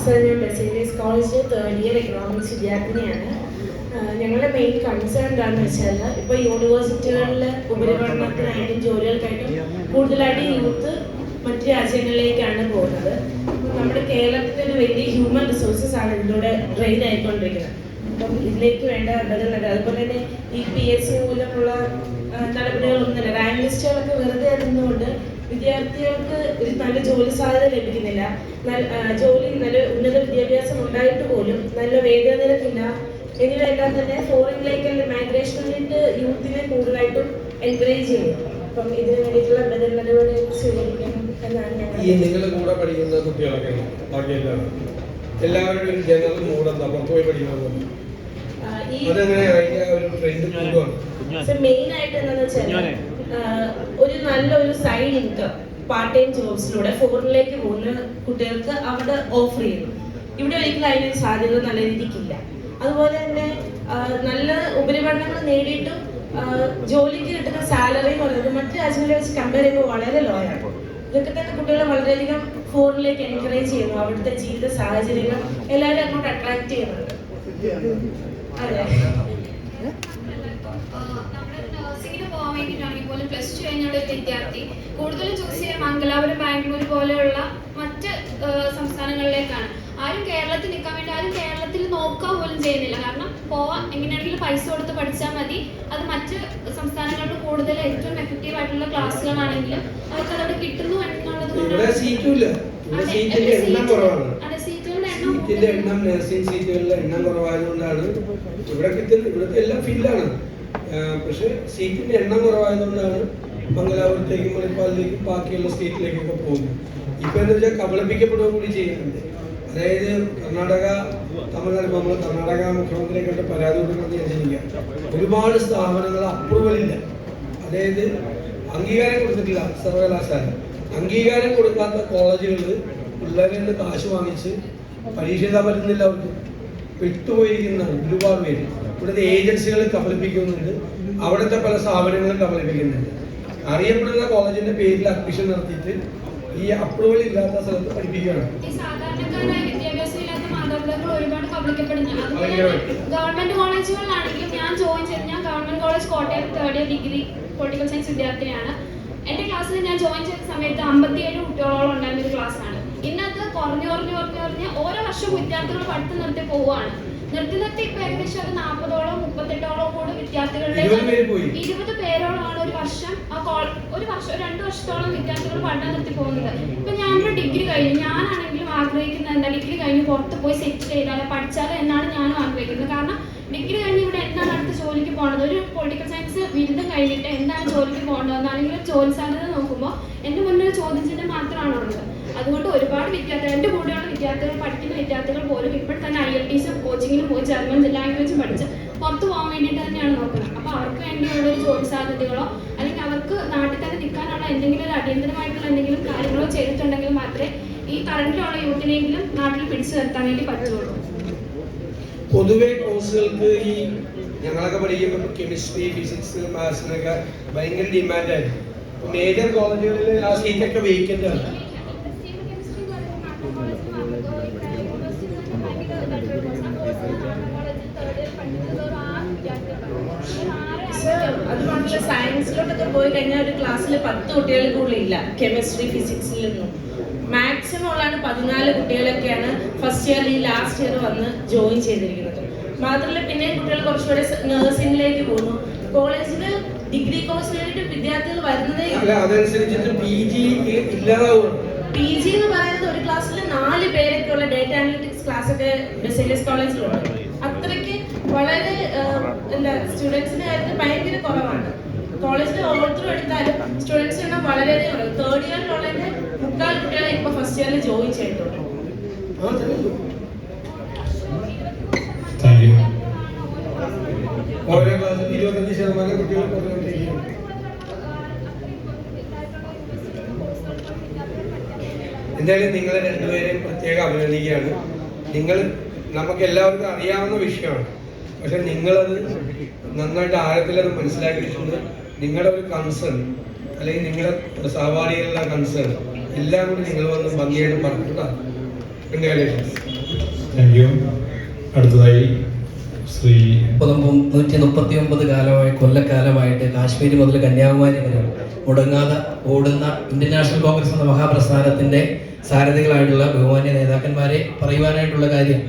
Sir ഞാൻ messages college third year economics വിദ്യാർത്ഥിനിയാണ്. ഞങ്ങളുടെ മെയിൻ കൺസേൺ എന്താണെന്ന് വെച്ചാൽ ഇപ്പോൾ യൂണിവേഴ്സിറ്റികളിൽ ഉപരിപഠനത്തിനായിട്ടും ജോലികൾക്കായിട്ടും കൂടുതലായിട്ട് യൂത്ത് മറ്റ് രാജ്യങ്ങളിലേക്കാണ് പോകുന്നത്. നമ്മുടെ കേരളത്തിന്റെ ഒരു വലിയ ഹ്യൂമൻ റിസോഴ്സസ് ആണ് ഇതിലൂടെ ഡ്രെയിൻ ആയിക്കൊണ്ടിരിക്കുന്നത്. അപ്പം ഇതിലേക്ക് വേണ്ട ബദലുണ്ട് അതുപോലെ തന്നെ ഈ പി എസ് സി മൂലമുള്ള നടപടികളൊന്നുമില്ല. റാങ്ക് ലിസ്റ്റുകളൊക്കെ വെറുതെ ഇരുന്നുകൊണ്ട് വിദ്യാർത്ഥികൾക്ക് ഒരു നല്ല ജോലി സാധ്യത ലഭിക്കുന്നില്ല. ജോലി നല്ല ഉന്നത വിദ്യാഭ്യാസം ഉണ്ടായിട്ട് പോലും നല്ല വേതന നിരക്കില്ല എന്നിവയെല്ലാം തന്നെ ഫോറിനിലേക്കുള്ള മൈഗ്രേഷനിലേക്ക് യൂത്തിനെ കൂടുതലായിട്ടും എൻകറേജ് ചെയ്യുന്നു. അപ്പം ഇതിന് വേണ്ടിയിട്ടുള്ള ബദൽ നടപടി സ്വീകരിക്കണം എന്നാണ് ഈ ഞങ്ങൾ നിങ്ങളുടെ കൂടെ പഠിക്കുന്ന കുട്ടികളൊക്കെ എല്ലാവരുടെയും ഒരു ജനറൽ പോയി പഠിക്കുന്നത് അതെങ്ങനെ? ട്രെൻഡ് കൂടുകയാണ് മെയിൻ ആയിട്ട് എന്താണെന്ന് വെച്ചാൽ ഒരു നല്ലൊരു സൈഡ് ഇൻകം പാർട്ട് ടൈം ജോബ്സിലൂടെ ഫോറിനിലേക്ക് പോകുന്ന കുട്ടികൾക്ക് അവിടെ ഓഫർ ചെയ്യുന്നു. ഇവിടെ ഒരിക്കലും അതിനൊരു സാധ്യത നല്ല രീതിക്കില്ല അതുപോലെ തന്നെ നല്ല ഉപരിപഠനങ്ങൾ നേടിയിട്ടും ജോലിക്ക് കിട്ടുന്ന സാലറി എന്ന് പറയുന്നത് മറ്റു രാജ്യങ്ങളെ വെച്ച് കമ്പയർ ചെയ്യുമ്പോൾ വളരെ ലോ ആണ്. ഇതൊക്കെ തന്നെ കുട്ടികളെ വളരെയധികം ഫോറിനിലേക്ക് എൻകറേജ് ചെയ്യുന്നു. അവിടുത്തെ ജീവിത സാഹചര്യങ്ങൾ എല്ലാവരും അങ്ങോട്ട് അട്രാക്ട് ചെയ്യുന്നുണ്ട്. അതെ. നമ്മുടെ നഴ്സിംഗിന് പോകാൻ പോലും പ്ലസ് ടു കഴിഞ്ഞുള്ള ഒരു വിദ്യാർത്ഥി. കൂടുതലും ചൂസ് ചെയ്യുക മംഗലാപുരം ബാംഗ്ലൂർ പോലെയുള്ള മറ്റ് സംസ്ഥാനങ്ങളിലേക്കാണ്. ആരും കേരളത്തിൽ നിൽക്കാൻ വേണ്ടി ആരും കേരളത്തിൽ നോക്കുക പോലും ചെയ്യുന്നില്ല. കാരണം പോവാൻ എങ്ങനെയാണെങ്കിലും പൈസ കൊടുത്ത് പഠിച്ചാൽ മതി. അത് മറ്റ് സംസ്ഥാനങ്ങളിൽ കൂടുതൽ ഏറ്റവും എഫക്റ്റീവ് ആയിട്ടുള്ള ക്ലാസ്സുകളാണെങ്കിലും അവർക്ക് അതവിടെ കിട്ടുന്നു എന്നുള്ളത് അതെ, എണ്ണം സീറ്റുകളുടെ നഴ്സിംഗ് സീറ്റുകളുടെ എണ്ണം കുറവായതുകൊണ്ടാണ് ഇവിടെ ഇവിടുത്തെ എല്ലാം ഫില്ലാണ് പക്ഷെ സീറ്റിന്റെ എണ്ണം കുറവായതുകൊണ്ടാണ് മംഗലാപുരത്തേക്കും മണിപ്പാലിലേക്കും ബാക്കിയുള്ള സ്റ്റേറ്റിലേക്കൊക്കെ പോകുന്നത്. ഇപ്പൊ എന്താ വെച്ചാൽ കബളിപ്പിക്കപ്പെടുക കൂടി ചെയ്യുന്നുണ്ട്. അതായത് കർണാടക തമിഴ്നാട് നമ്മൾ കർണാടക മുഖ്യമന്ത്രിയെ കണ്ട് പരാതി കൊടുക്കുന്നത് ഞാൻ ചിന്തിക്കാം. ഒരുപാട് സ്ഥാപനങ്ങൾ അപ്രൂവലില്ല. അതായത് അംഗീകാരം കൊടുത്തിട്ടില്ല സർവകലാശാല. അംഗീകാരം കൊടുക്കാത്ത കോളേജുകളിൽ പിള്ളേരിൽ നിന്ന് കാശ് വാങ്ങിച്ച് പരീക്ഷ എഴുതാൻ പറ്റുന്നില്ല അവർക്ക്. വിട്ടുപോയിരിക്കുന്നതാണ് ഒരുപാട് പേര് ഇവിടുത്തെ ഏജൻസികൾ കബളിപ്പിക്കുന്നുണ്ട്. അവിടുത്തെ പല സ്ഥാപനങ്ങളും കബളിപ്പിക്കുന്നുണ്ട്. അറിയപ്പെടുന്ന കോളേജിന്റെ പേരിൽ അഡ്മിഷൻ നടത്തിയിട്ട് ഈ അപ്രൂവൽ ഇല്ലാത്ത സ്ഥലത്ത് പഠിപ്പിക്കുകയാണ്. ഗവൺമെന്റ് കോളേജുകളിലാണെങ്കിലും ഞാൻ ജോയിൻ ചെയ്ത് ഞാൻ government college Kottayam third year degree political science വിദ്യാർത്ഥിനിയാണ്. എന്റെ ക്ലാസ്സിൽ ഞാൻ ജോയിൻ ചെയ്ത സമയത്ത് അമ്പത്തിയേഴ് കുട്ടികളോളം ഉണ്ടായിരുന്ന. വർഷവും വിദ്യാർത്ഥികൾ പഠിത്തം നിർത്തി പോവുകയാണ്. നിർത്തി നിർത്തി ഇപ്പൊ ഏകദേശം ഒരു നാൽപ്പതോളം മുപ്പത്തെട്ടോളം കൂടി വിദ്യാർത്ഥികളുടെ ഇരുപത് പേരോളമാണ് ഒരു വർഷം ആ ഒരു വർഷം രണ്ടു വർഷത്തോളം വിദ്യാർത്ഥികൾ പഠനം നിർത്തി പോകുന്നത്. ഇപ്പൊ ഞാനൊരു ഡിഗ്രി കഴിഞ്ഞു. ഞാനാണെങ്കിലും ആഗ്രഹിക്കുന്നത് എന്താ? ഡിഗ്രി കഴിഞ്ഞ് പുറത്ത് പോയി സെറ്റ് ചെയ്താലോ പഠിച്ചാലോ എന്നാണ് ഞാനും ആഗ്രഹിക്കുന്നത്. കാരണം ഡിഗ്രി കഴിഞ്ഞ് ഇവിടെ എന്താണ് അടുത്ത ജോലിക്ക് പോകേണ്ടത് ഒരു പൊളിറ്റിക്കൽ സയൻസ് ബിരുദം കഴിഞ്ഞിട്ട് എന്താണ് ജോലിക്ക് പോകേണ്ടതെന്ന് അല്ലെങ്കിൽ ജോലി സാധ്യത നോക്കുമ്പോൾ എന്റെ മുന്നിൽ ചോദ്യം ചിഹ്നം മാത്രമാണ് ഉള്ളത്. അതുകൊണ്ട് ഒരുപാട് വിദ്യാർത്ഥികൾ എന്റെ കൂടെയുള്ള വിദ്യാർത്ഥികൾ പഠിക്കുന്ന വിദ്യാർത്ഥികൾ പോലും ഇപ്പോൾ തന്നെ ഐ എൽ ടി സി കോച്ചിങ്ങിന് പോയി ജർമ്മൻ ലാംഗ്വേജ് പഠിച്ച് പുറത്ത് പോകാൻ വേണ്ടിയിട്ട് തന്നെയാണ് നോക്കുന്നത്. അപ്പോൾ അവർക്ക് വേണ്ടിയുള്ള ഒരു ജോലി സാധ്യതകളോ അല്ലെങ്കിൽ അവർക്ക് നാട്ടിൽ തന്നെ നിൽക്കാനുള്ള എന്തെങ്കിലും ഒരു അടിയന്തരമായിട്ടുള്ള എന്തെങ്കിലും കാര്യങ്ങളോ ചെയ്തിട്ടുണ്ടെങ്കിൽ മാത്രമേ ഈ കറണ്ടിലുള്ള യൂത്തിനെങ്കിലും നാട്ടിൽ പിടിച്ചു നിർത്താൻ വേണ്ടി പറ്റുള്ളൂ. പൊതുവെ കോഴ്സുകൾക്ക് ഈ ഞങ്ങളൊക്കെ പഠിക്കുമ്പോൾ കെമിസ്ട്രി ഫിസിക്സ് മാത്സിനൊക്കെ ഭയങ്കര ഡിമാൻഡായിരുന്നു മേജർ കോളേജുകളിൽ ആ സീറ്റൊക്കെ വേക്കന്റ് ആണ്. സർ, അത് മാത്രമല്ല സയൻസിലോട്ടൊക്കെ പോയി കഴിഞ്ഞാൽ ഒരു ക്ലാസ്സിൽ പത്ത് കുട്ടികൾ കൂടുതൽ ഇല്ല കെമിസ്ട്രി ഫിസിക്സിൽ നിന്നും മാക്സിമം ഉള്ളതാണ് പതിനാല് കുട്ടികളൊക്കെയാണ് ഫസ്റ്റ് ഇയർ ഈ ലാസ്റ്റ് ഇയർ വന്ന് ജോയിൻ ചെയ്തിരിക്കുന്നത്. മാത്രമല്ല പിന്നെ കുട്ടികൾ കുറച്ചുകൂടെ നഴ്സിംഗിലേക്ക് പോകുന്നു. കോളേജിൽ ഡിഗ്രി കോഴ്സ് വേണ്ടിയിട്ട് വിദ്യാർത്ഥികൾ വരുന്നതേ അതനുസരിച്ചിട്ട് പി ജി ഇല്ലാതാവുകയാണ്. പി ജി എന്ന് പറയുന്നത് ഒരു ക്ലാസ്സിൽ നാല് പേരൊക്കെ ഉള്ള ഡേറ്റ ക്ലാസ് ഒക്കെ ബസേലിയസ് കോളേജിലുണ്ട് അത്രയ്ക്ക് വളരെ എന്താ സ്റ്റുഡൻസിന്റെ കാര്യത്തിൽ ഭയങ്കര കുറവാണ്. കോളേജിൽ ഓരോരുത്തരും എടുത്താലും സ്റ്റുഡൻസ് എണ്ണം വളരെയധികം ഉണ്ട് തേർഡ് ഇയറിലുള്ളതിന്റെ മുക്കാൽ കുട്ടികളെ ഇപ്പൊ ഫസ്റ്റ് ഇയറിൽ ജോയിൻ ചെയ്തിട്ടുള്ളൂ ഓരോ ക്ലാസ്സിൽ ഇരുപത്തഞ്ച് ശതമാനം കുട്ടികൾ എന്തായാലും നിങ്ങളെ രണ്ടുപേരെയും പ്രത്യേകം അഭിനന്ദിക്കുകയാണ്. നിങ്ങൾ നമുക്ക് എല്ലാവർക്കും അറിയാവുന്ന വിഷയമാണ്. പക്ഷെ നിങ്ങളത് നന്നായിട്ട് ആഴത്തിലത് മനസ്സിലാക്കിയിട്ടുണ്ട്. നിങ്ങളുടെ ഒരു കൺസേൺ അല്ലെങ്കിൽ നിങ്ങളുടെ സഹപാഠികളുടെ കൺസേൺ എല്ലാം കൂടി നിങ്ങൾ വന്ന് ഭംഗിയായിട്ട് പറഞ്ഞിട്ടാണ് താങ്ക് യു അടുത്തതായി ശ്രീ നൂറ്റി മുപ്പത്തി ഒമ്പത് കാലമായി കൊല്ലക്കാലമായിട്ട് കാശ്മീർ മുതൽ കന്യാകുമാരി വരെ മുടങ്ങാതെ ഓടുന്ന ഇന്ത്യൻ നാഷണൽ കോൺഗ്രസ് എന്ന മഹാപ്രസ്ഥാനത്തിന്റെ സാരഥികളായിട്ടുള്ള ബഹുമാന്യ നേതാക്കന്മാരെ പറയുവാനായിട്ടുള്ള കാര്യം.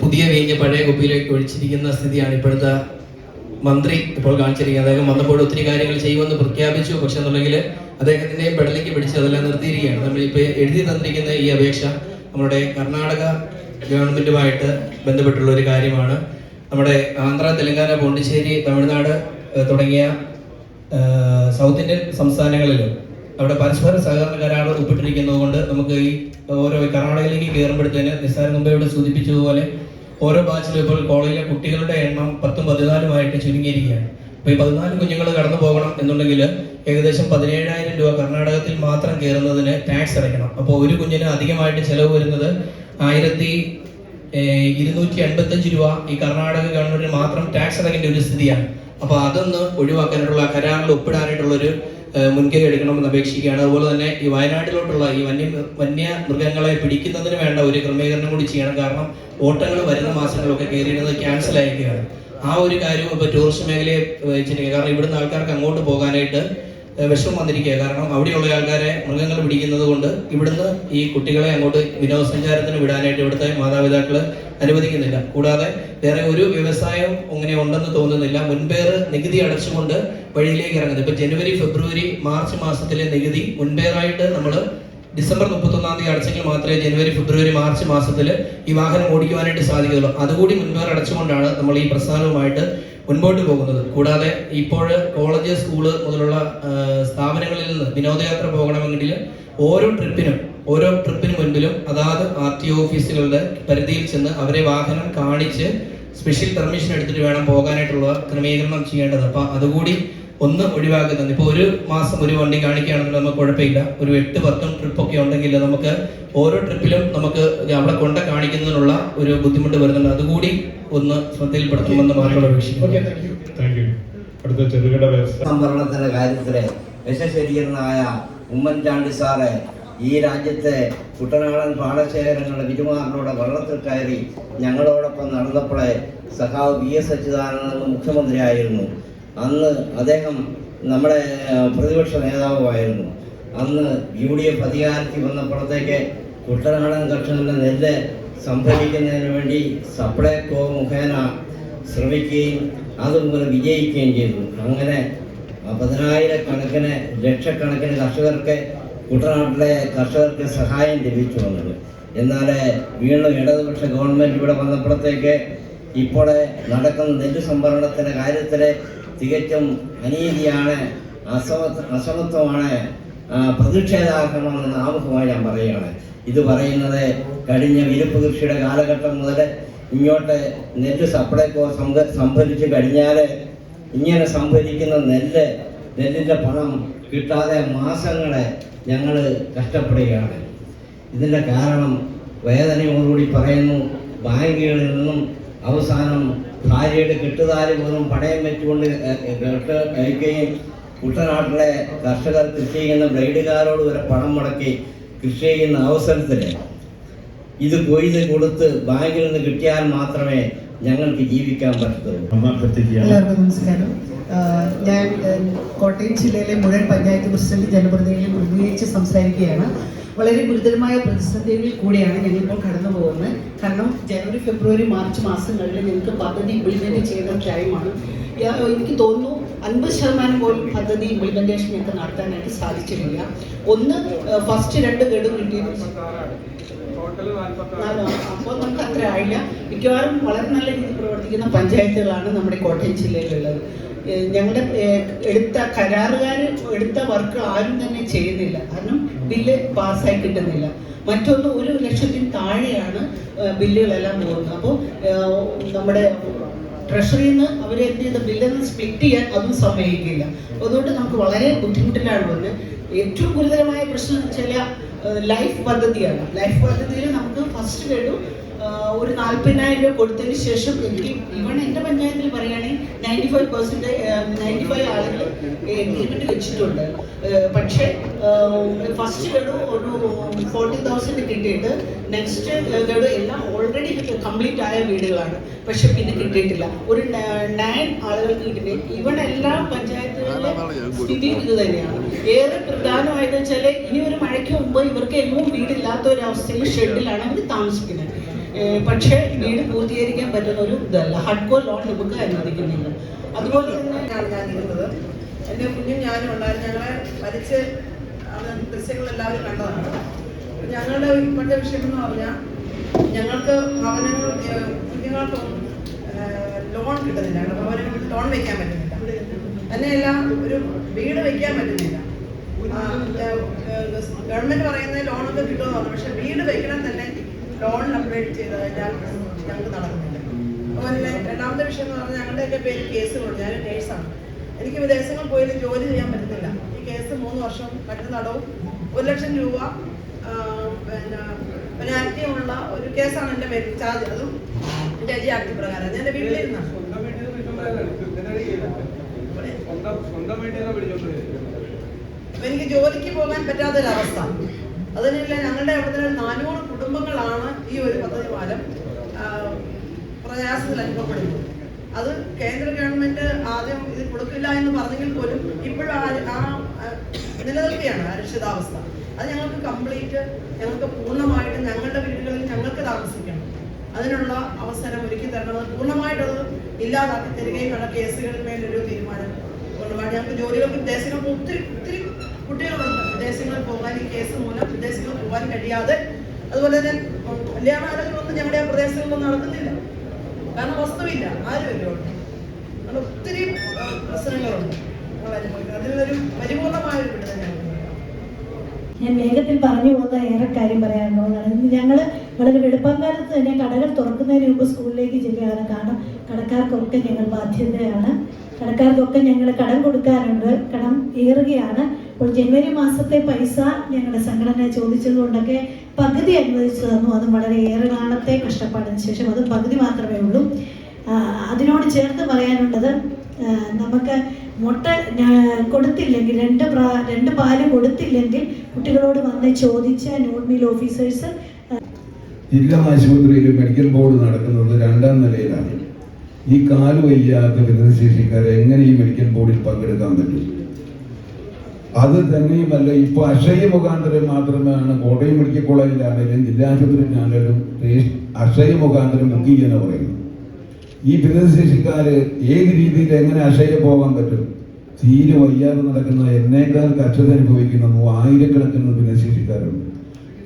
പുതിയ വീഞ്ഞ് പഴയ കുപ്പിയിലേക്ക് ഒഴിച്ചിരിക്കുന്ന സ്ഥിതിയാണ് ഇപ്പോഴത്തെ മന്ത്രി ഇപ്പോൾ കാണിച്ചിരിക്കുന്നത്. അദ്ദേഹം വന്നപ്പോൾ ഒത്തിരി കാര്യങ്ങൾ ചെയ്യുമെന്ന് പ്രഖ്യാപിച്ചു. പക്ഷെ എന്നുണ്ടെങ്കിൽ അദ്ദേഹത്തിന്റെയും പെടലേക്ക് പിടിച്ച് അതെല്ലാം നിർത്തിയിരിക്കുകയാണ്. നമ്മൾ ഇപ്പോൾ എഴുതി തന്നിരിക്കുന്ന ഈ അപേക്ഷ നമ്മുടെ കർണാടക ഗവൺമെന്റുമായിട്ട് ബന്ധപ്പെട്ടുള്ള ഒരു കാര്യമാണ്. നമ്മുടെ ആന്ധ്ര തെലങ്കാന പോണ്ടിച്ചേരി തമിഴ്നാട് തുടങ്ങിയ സൗത്ത് ഇന്ത്യൻ സംസ്ഥാനങ്ങളിലും അവിടെ പരസ്പര സഹകരണ കരാർ ഒപ്പിട്ടിരിക്കുന്നത് കൊണ്ട് നമുക്ക് ഈ ഓരോ കർണാടകയിലേക്ക് കയറുമ്പോഴത്തേന് മുമ്പേ ഇവിടെ സൂചിപ്പിച്ചതുപോലെ ഓരോ ബാച്ചിലും ഇപ്പോൾ കോളേജിലെ കുട്ടികളുടെ എണ്ണം പത്തും പതിനാലുമായിട്ട് ചുരുങ്ങിയിരിക്കുകയാണ്. അപ്പോൾ ഈ പതിനാല് കുഞ്ഞുങ്ങൾ കടന്നു പോകണം എന്നുണ്ടെങ്കിൽ ഏകദേശം പതിനേഴായിരം രൂപ കർണാടകത്തിൽ മാത്രം കയറുന്നതിന് ടാക്സ് അടയ്ക്കണം. അപ്പോൾ ഒരു കുഞ്ഞിന് അധികമായിട്ട് ചെലവ് വരുന്നത് ആയിരത്തി ഇരുന്നൂറ്റി എൺപത്തഞ്ച് രൂപ ഈ കർണാടക ഗവൺമെന്റിന് മാത്രം ടാക്സ് അടയ്ക്കേണ്ട ഒരു സ്ഥിതിയാണ്. അപ്പോൾ അതൊന്ന് ഒഴിവാക്കാനായിട്ടുള്ള കരാറിൽ ഒപ്പിടാനായിട്ടുള്ള ഒരു മുൻകൈ എടുക്കണമെന്ന് അപേക്ഷിക്കുകയാണ്. അതുപോലെ തന്നെ ഈ വയനാട്ടിലോട്ടുള്ള ഈ വന്യ വന്യ മൃഗങ്ങളെ പിടിക്കുന്നതിന് വേണ്ട ഒരു ക്രമീകരണം കൂടി ചെയ്യണം. കാരണം ഓട്ടങ്ങൾ വരുന്ന മാസങ്ങളൊക്കെ കയറിയിരുന്നത് ക്യാൻസൽ ആയിരിക്കുകയാണ് ആ ഒരു കാര്യവും ഇപ്പോൾ ടൂറിസ്റ്റ് മേഖലയെ വെച്ചിരിക്കുക കാരണം ഇവിടുന്ന് ആൾക്കാർക്ക് അങ്ങോട്ട് പോകാനായിട്ട് വിഷമം വന്നിരിക്കുക കാരണം അവിടെയുള്ള ആൾക്കാരെ മൃഗങ്ങൾ പിടിക്കുന്നത് കൊണ്ട് ഇവിടുന്ന് ഈ കുട്ടികളെ അങ്ങോട്ട് വിനോദസഞ്ചാരത്തിന് വിടാനായിട്ട് ഇവിടുത്തെ മാതാപിതാക്കൾ അനുവദിക്കുന്നില്ല. കൂടാതെ വേറെ ഒരു വ്യവസായം അങ്ങനെ ഉണ്ടെന്ന് തോന്നുന്നില്ല. മുൻപേർ നികുതി അടച്ചുകൊണ്ട് വഴിയിലേക്ക് ഇറങ്ങുന്നത്. ഇപ്പൊ ജനുവരി ഫെബ്രുവരി മാർച്ച് മാസത്തിലെ നികുതി മുൻപേറായിട്ട് നമ്മൾ ഡിസംബർ മുപ്പത്തൊന്നാം തീയതി അടച്ചെങ്കിൽ മാത്രമേ ജനുവരി ഫെബ്രുവരി മാർച്ച് മാസത്തിൽ ഈ വാഹനം ഓടിക്കുവാനായിട്ട് സാധിക്കുകയുള്ളൂ. അതുകൂടി മുൻപേർ അടച്ചുകൊണ്ടാണ് നമ്മൾ ഈ പ്രസ്ഥാനവുമായിട്ട് മുൻപോട്ട് പോകുന്നത്. കൂടാതെ ഇപ്പോൾ കോളേജ് സ്കൂൾ മുതലുള്ള സ്ഥാപനങ്ങളിൽ നിന്ന് വിനോദയാത്ര പോകണമെങ്കിൽ ഓരോ ട്രിപ്പിനും ഓരോ ട്രിപ്പിന് മുൻപിലും അതാത് ആർ ടി ഓഫീസുകളുടെ പരിധിയിൽ ചെന്ന് അവരെ വാഹനം കാണിച്ച് സ്പെഷ്യൽ പെർമിഷൻ എടുത്തിട്ട് വേണം പോകാനായിട്ടുള്ള ക്രമീകരണം ചെയ്യേണ്ടത്. അപ്പം അതുകൂടി ഒന്ന് ഒഴിവാക്കുന്നത് ഇപ്പൊ ഒരു മാസം ഒരു വണ്ടി കാണിക്കുകയാണെങ്കിൽ നമുക്ക് കുഴപ്പമില്ല. ഒരു എട്ട് പത്തും ട്രിപ്പൊക്കെ ഉണ്ടെങ്കിൽ നമുക്ക് ഓരോ ട്രിപ്പിലും നമുക്ക് അവിടെ കൊണ്ട കാണിക്കുന്നതിനുള്ള ഒരു ബുദ്ധിമുട്ട് വരുന്നുണ്ട്. അതുകൂടി ഒന്ന് ചെറുകിട വ്യവസായ സംവരണത്തിന്റെ കാര്യത്തിൽ വിശശരീരനായ ഉമ്മൻചാണ്ടി സാറ് ഈ രാജ്യത്തെ കുട്ടനാടൻ പാടശേഖരങ്ങളുടെ വിരുമാറിലൂടെ വള്ളത്തിൽ കയറി ഞങ്ങളോടൊപ്പം നടന്നപ്പോഴേ സഖാവ് വി എസ് അച്യുതാനന്ദൻ മുഖ്യമന്ത്രിയായിരുന്നു. അന്ന് അദ്ദേഹം നമ്മുടെ പ്രതിപക്ഷ നേതാവുമായിരുന്നു. അന്ന് യു ഡി എഫ് അധികാരത്തിൽ വന്നപ്പോഴത്തേക്ക് കുട്ടനാടൻ കർഷകരുടെ നെല്ല് സംഭരിക്കുന്നതിന് വേണ്ടി സപ്ലൈകോ മുഖേന ശ്രമിക്കുകയും അതുപോലെ വിജയിക്കുകയും ചെയ്തു. അങ്ങനെ പതിനായിരക്കണക്കിന് ലക്ഷക്കണക്കിന് കർഷകർക്ക് കുട്ടനാട്ടിലെ കർഷകർക്ക് സഹായം ലഭിച്ചു വന്നത്. എന്നാൽ വീണ്ടും ഇടതുപക്ഷ ഗവൺമെന്റ് ഇവിടെ വന്നപ്പോഴത്തേക്ക് ഇപ്പോൾ നടക്കുന്ന നെല്ല് സംഭരണത്തിന്റെ കാര്യത്തിൽ തികച്ചും അനീതിയാണ് അസമ അസമത്വമാണ് പ്രതിഷേധാർഹമാണെന്ന് ആമുഖമായി ഞാൻ പറയുകയാണ്. ഇത് പറയുന്നത് കഴിഞ്ഞ വിരുപ്പ് കൃഷിയുടെ കാലഘട്ടം മുതൽ ഇങ്ങോട്ട് നെല്ല് സപ്ലൈക്കോ സംഭ സംഭരിച്ച് കഴിഞ്ഞാൽ ഇങ്ങനെ സംഭരിക്കുന്ന നെല്ല് നെല്ലിന്റെ പണം കിട്ടാതെ മാസങ്ങളെ ഞങ്ങൾ കഷ്ടപ്പെടുകയാണ്. ഇതിന്റെ കാരണം വേദനയോടുകൂടി പറയുന്നു ബാങ്കുകളിൽ നിന്നും അവസാനം ഭാര്യയുടെ കെട്ടുതാരി പോലും പണയം വെച്ചുകൊണ്ട് കെട്ട് കഴിക്കുകയും കുട്ടനാട്ടിലെ കർഷകർ കൃഷി ചെയ്യുന്ന ബ്ലേഡുകാരോട് വരെ പണം മുടക്കി കൃഷി ചെയ്യുന്ന അവസരത്തിൽ ഇത് കൊയ്ത് കൊടുത്ത് ബാങ്കിൽ നിന്ന് കിട്ടിയാൽ മാത്രമേ ഞങ്ങൾക്ക് ജീവിക്കാൻ പറ്റത്തുള്ളൂ. എല്ലാവർക്കും നമസ്കാരം. ഞാൻ കോട്ടയം ജില്ലയിലെ മുഴുവൻ പഞ്ചായത്ത് പ്രസിഡന്റ് ജനപ്രതിനിധികളെ പ്രതിനിധീകരിച്ച് സംസാരിക്കുകയാണ്. വളരെ ഗുരുതരമായ പ്രതിസന്ധികളിൽ കൂടിയാണ് ഞങ്ങളിപ്പോൾ കടന്നു പോകുന്നത്. കാരണം ജനുവരി ഫെബ്രുവരി മാർച്ച് മാസങ്ങളിൽ ഞങ്ങൾക്ക് പദ്ധതി ഇംപ്ലിമെന്റ് ചെയ്യുന്ന ടൈമാണ് എനിക്ക് തോന്നുന്നു അൻപത് ശതമാനം പോലും പദ്ധതി ഇംപ്ലിമെന്റേഷൻ ഞങ്ങൾക്ക് നടത്താനായിട്ട് സാധിച്ചിട്ടില്ല. ഒന്ന് ഫസ്റ്റ് രണ്ട് ഗഡു കിട്ടിയത് അപ്പോൾ നമുക്ക് അത്ര ആയില്ല. മിക്കവാറും വളരെ നല്ല രീതിയിൽ പ്രവർത്തിക്കുന്ന പഞ്ചായത്തുകളാണ് നമ്മുടെ കോട്ടയം ജില്ലയിലുള്ളത്. ഞങ്ങളുടെ എടുത്ത കരാറുകാർ എടുത്ത വർക്ക് ആരും തന്നെ ചെയ്യുന്നില്ല. കാരണം ബില്ല് പാസ്സായി കിട്ടുന്നില്ല. മറ്റൊന്ന് ഒരു ലക്ഷത്തിൽ താഴെയാണ് ബില്ലുകളെല്ലാം പോകുന്നത്. അപ്പോൾ നമ്മുടെ ട്രഷറിയിൽ നിന്ന് അവർ എന്ത് ചെയ്ത ബില്ലൊന്നും സ്പ്ലിറ്റ് ചെയ്യാൻ അതും സമ്മതിക്കില്ല. അതുകൊണ്ട് നമുക്ക് വളരെ ബുദ്ധിമുട്ടിലാണ് വന്നത് ഏറ്റവും ഗുരുതരമായ പ്രശ്നം എന്ന് വെച്ചാൽ ലൈഫ് പദ്ധതിയാണ്. ലൈഫ് പദ്ധതിയിൽ നമുക്ക് ഫസ്റ്റ് ആ, ഒരു നാൽപ്പതിനായിരം രൂപ കൊടുത്തതിന് ശേഷം എനിക്ക് ഇവൺ എന്റെ പഞ്ചായത്തിൽ പറയുകയാണെങ്കിൽ ninety five percent ninety five ആളുകൾ എഗ്രിമെന്റ് വെച്ചിട്ടുണ്ട്. പക്ഷേ ഫസ്റ്റ് ഗഡു ഒരു ഫോർട്ടി തൗസൻഡ് കിട്ടിയിട്ട് നെക്സ്റ്റ് ഗഡു എല്ലാം ഓൾറെഡി കംപ്ലീറ്റ് ആയ വീടുകളാണ്. പക്ഷെ പിന്നെ കിട്ടിയിട്ടില്ല. ഒരു നയൻ ആളുകൾക്ക് കിട്ടിയിട്ട് ഇവൺ എല്ലാ പഞ്ചായത്തുകളിലെ സ്ഥിതി ഇത് തന്നെയാണ്. ഏറെ പ്രധാനമായിട്ട് വെച്ചാൽ ഇനി ഒരു മഴയ്ക്ക് മുമ്പ് ഇവർക്ക് എങ്ങും വീടില്ലാത്ത ഒരു അവസ്ഥയിൽ ഷെഡിലാണ് അവർ താമസിക്കുന്നത്. പക്ഷേ വീട് പൂർത്തീകരിക്കാൻ പറ്റുന്ന ഒരു ഇതല്ല. ഹഡ്കോ ലോൺ നമുക്ക് അനുവദിക്കുന്നില്ല. അതുപോലെ തന്നെ ഞാൻ ഇരുന്നത് ഞാനും ഉണ്ടായിരുന്നു. ഞങ്ങളെ മരിച്ച് എല്ലാവരും കണ്ടതാണ്. ഞങ്ങളുടെ ഇപ്പോഴത്തെ വിഷയം എന്ന് പറഞ്ഞാൽ ഞങ്ങൾക്ക് ഭവനങ്ങൾ കുഞ്ഞുങ്ങൾക്കൊന്നും ലോൺ കിട്ടുന്നില്ല. ഭവനങ്ങൾക്ക് ലോൺ വെക്കാൻ പറ്റുന്നില്ല. തന്നെയല്ല ഒരു വീട് വെക്കാൻ പറ്റുന്നില്ല. ഗവൺമെന്റ് പറയുന്നത് ലോണൊക്കെ കിട്ടുമെന്ന് പറഞ്ഞു. പക്ഷെ വീട് വെക്കണം തന്നെ ലോണിൽ അപ്ലൈഡ് ചെയ്ത് കഴിഞ്ഞാൽ ഞങ്ങൾക്ക് നടക്കുന്നില്ല അതുപോലെ രണ്ടാമത്തെ വിഷയം എന്ന് പറഞ്ഞാൽ ഞങ്ങളുടെയൊക്കെ പേര് കേസുകളുണ്ട് ഞാൻ നേഴ്സാണ് എനിക്ക് വിദേശങ്ങളിൽ പോയി ജോലി ചെയ്യാൻ പറ്റുന്നില്ല. ഈ കേസ് മൂന്ന് വർഷം മറ്റു നടവും ഒരു ലക്ഷം രൂപ പിന്നെ പെനാൽറ്റിയുമുള്ള ഒരു കേസാണ് എന്റെ പേര് ചാർജ് അതും ജഡ്ജി ആക്ടി പ്രകാരം. ഞാൻ എന്റെ വീട്ടിലിരുന്നാണ് എനിക്ക് ജോലിക്ക് പോകാൻ പറ്റാത്തൊരവസ്ഥ. അതിനുള്ള ഞങ്ങളുടെ അവിടെ നാനൂറ് കുടുംബങ്ങളാണ് ഈ ഒരു പദ്ധതി മൂലം പ്രയാസത്തിൽ അനുഭവപ്പെടുന്നു. അത് കേന്ദ്ര ഗവൺമെന്റ് ആദ്യം ഇത് കൊടുക്കില്ല എന്ന് പറഞ്ഞെങ്കിൽ പോലും ഇപ്പോഴും ആ നിലനിൽക്കുകയാണ് അരക്ഷിതാവസ്ഥ അത് ഞങ്ങൾക്ക് കംപ്ലീറ്റ് ഞങ്ങൾക്ക് പൂർണമായിട്ട് ഞങ്ങളുടെ വീടുകളിൽ ഞങ്ങൾക്ക് താമസിക്കണം. അതിനുള്ള അവസരം ഒരുക്കി തരണം. പൂർണമായിട്ടത് ഇല്ലാതാക്കി തരികയും വേണം. കേസുകളിൽ മേലൊരു തീരുമാനം കൊണ്ടുപോകാൻ. ഞങ്ങൾക്ക് ജോലികൾക്ക് വിദേശങ്ങൾക്ക് ഒത്തിരി ഒത്തിരി കുട്ടികളുണ്ട്. വിദേശങ്ങളിൽ പോകാൻ ഈ കേസ് മൂലം വിദേശങ്ങളിൽ പോകാൻ കഴിയാതെ അതുപോലെ തന്നെ കല്യാണാലോചനകളൊന്നും ഞങ്ങളുടെ ആ പ്രദേശങ്ങളിലൊന്നും നടക്കുന്നില്ല. കാരണം വസ്തുവില്ല ആരുമില്ല അവിടെ. ഒത്തിരി പ്രശ്നങ്ങളുണ്ട്. അതിലൊരു പരിപൂർണമായ ഒരു ഞങ്ങൾക്ക് ഞാൻ വേഗത്തിൽ പറഞ്ഞു പോകുന്ന ഏറെ കാര്യം പറയാനുള്ളതാണ് ഞങ്ങൾ വളരെ വെളുപ്പക്കാലത്ത് തന്നെ കടകൾ തുറക്കുന്നതിന് മുമ്പ് സ്കൂളിലേക്ക് ചെല്ലുകയാണ്. കാരണം കടക്കാർക്കൊക്കെ ഞങ്ങൾ ബാധ്യതയാണ്. കടക്കാർക്കൊക്കെ ഞങ്ങൾ കടം കൊടുക്കാറുണ്ട്. കടം ഏറുകയാണ്. അപ്പോൾ ജനുവരി മാസത്തെ പൈസ ഞങ്ങളുടെ സംഘടന ചോദിച്ചതുകൊണ്ടൊക്കെ പകുതി അനുവദിച്ചു തന്നു അതും വളരെ ഏറെ നാളത്തെ കഷ്ടപ്പാടിന് ശേഷം അത് പകുതി മാത്രമേ ഉള്ളൂ. അതിനോട് ചേർത്ത് പറയാനുള്ളത് നമുക്ക് മുട്ട കൊടുത്തില്ലെങ്കിൽ രണ്ട് പ്രാ രണ്ട് പാൽ കൊടുത്തില്ലെങ്കിൽ കുട്ടികളോട് വന്ന് ചോദിച്ച നോൺ ഓഫീസേഴ്സ് ജില്ലാ ആശുപത്രിയിൽ മെഡിക്കൽ ബോർഡ് നടക്കുന്നത് രണ്ടാം നിലയിലാണ്. ഈ കാൽ വയ്യാത്ത എങ്ങനെ ഈ മെഡിക്കൽ ബോർഡിൽ പങ്കെടുക്കാൻ പറ്റും? അത് തന്നെയുമല്ല ഇപ്പൊ അക്ഷയ മുഖാന്തരം മാത്രമാണ് കോട്ടയം മെഡിക്കൽ കോളേജിലാണെങ്കിലും ജില്ലാ ആശുപത്രിയിലാണെങ്കിലും രജിസ്- അക്ഷയ മുഖാന്തരം ബുക്ക് ചെയ്യാനാണ് പറയുന്നു. ഈ ഭിന്നശേഷിക്കാര് ഏത് രീതിയിൽ എങ്ങനെ അക്ഷയ പോകാൻ പറ്റും? തീരെ വയ്യാതെ നടക്കുന്ന എന്നേക്കാൾ കഷ്ടത അനുഭവിക്കുന്ന ആയിരക്കണക്കിന് ഭിന്നശേഷിക്കാരുണ്ട്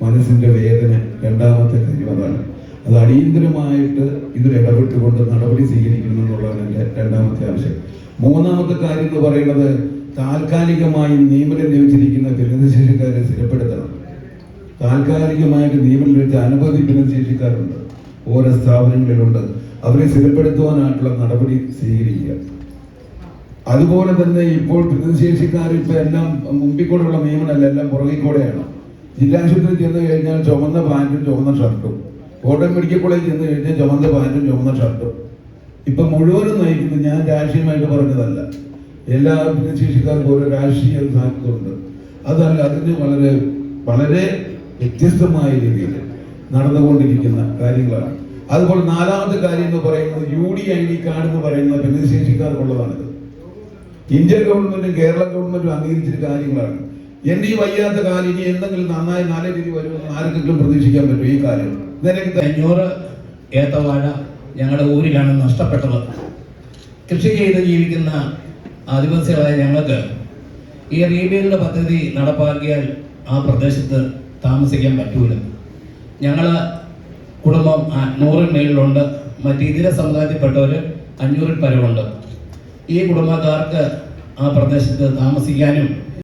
മനസ്സിന്റെ വേദന രണ്ടാമത്തെ കാര്യം അതാണ്. അത് അടിയന്തരമായിട്ട് ഇതിൽ ഇടപെട്ടുകൊണ്ട് നടപടി സ്വീകരിക്കണം എന്നുള്ളതാണ് എന്റെ രണ്ടാമത്തെ ആവശ്യം. മൂന്നാമത്തെ കാര്യം എന്ന് പറയുന്നത് താൽക്കാലികമായി നിയമനം ലഭിച്ചിരിക്കുന്ന ഭിന്നശേഷിക്കാരെ സ്ഥിരപ്പെടുത്തണം. താൽക്കാലികമായിട്ട് നിയമനം ലഭിച്ച അനവധി ഭിന്നശേഷിക്കാരുണ്ട് ഓരോ സ്ഥാപനങ്ങളിലുണ്ട്. അവരെ സ്ഥിരപ്പെടുത്തുവാനായിട്ടുള്ള നടപടി സ്വീകരിക്കുക. അതുപോലെ തന്നെ ഇപ്പോൾ ഭിന്നശേഷിക്കാർ ഇപ്പൊ എല്ലാം മുമ്പിൽ കൂടെയുള്ള നിയമനമല്ല എല്ലാം പുറകിൽ കൂടെയാണ് ജില്ലാ ആശുപത്രി ചെന്ന് കഴിഞ്ഞാൽ ചുമന്ന പാന്റും ചുമന്ന ഷർട്ടും. കോട്ടയം മെഡിക്കൽ കോളേജ് ചെന്ന് കഴിഞ്ഞാൽ ചുമന്ന പാന്റും ചുമന്ന ഷർട്ടും. ഇപ്പൊ മുഴുവനും നയിക്കുന്നത് ഞാൻ രാഷ്ട്രീയമായിട്ട് പറഞ്ഞതല്ല. എല്ലാ ഭിന്നശേഷിക്കാർക്കും ഓരോ രാഷ്ട്രീയ സാധ്യതയുണ്ട് അതല്ല അതിന് വളരെ വളരെ വ്യത്യസ്തമായ രീതിയിൽ നടന്നുകൊണ്ടിരിക്കുന്ന കാര്യങ്ങളാണ്. അതുപോലെ നാലാമത്തെ കാര്യം എന്ന് പറയുന്നത് U D I D card എന്ന് പറയുന്ന ഭിന്നശേഷിക്കാർക്കുള്ളതാണിത് ഇന്ത്യൻ ഗവൺമെന്റും കേരള ഗവൺമെന്റും അംഗീകരിച്ചൊരു കാര്യങ്ങളാണ്. എന്റെ ഈ വയ്യാത്ത കാലം ഇനി എന്തെങ്കിലും നന്നായി നല്ല രീതി വരുമെന്ന് ആർക്കെങ്കിലും പ്രതീക്ഷിക്കാൻ പറ്റും ഈ കാര്യം? നിലയ്ക്ക് അഞ്ഞൂറ് ഏത്തവാഴ ഞങ്ങളുടെ ഊരിലാണ് നഷ്ടപ്പെട്ടത്. കൃഷി ചെയ്ത് ജീവിക്കുന്ന ആദിവാസികളായ ഞങ്ങൾക്ക് ഈ റീബിൽഡ് പദ്ധതി നടപ്പാക്കിയാൽ ആ പ്രദേശത്ത് താമസിക്കാൻ പറ്റൂല. ഞങ്ങൾ കുടുംബം നൂറിന് മേളിലുണ്ട്. മറ്റ് ഇതര സമുദായത്തിൽപ്പെട്ടവർ അഞ്ഞൂറിൽ പരമുണ്ട് ഈ കുടുംബക്കാർക്ക് ആ പ്രദേശത്ത് താമസിക്കാനും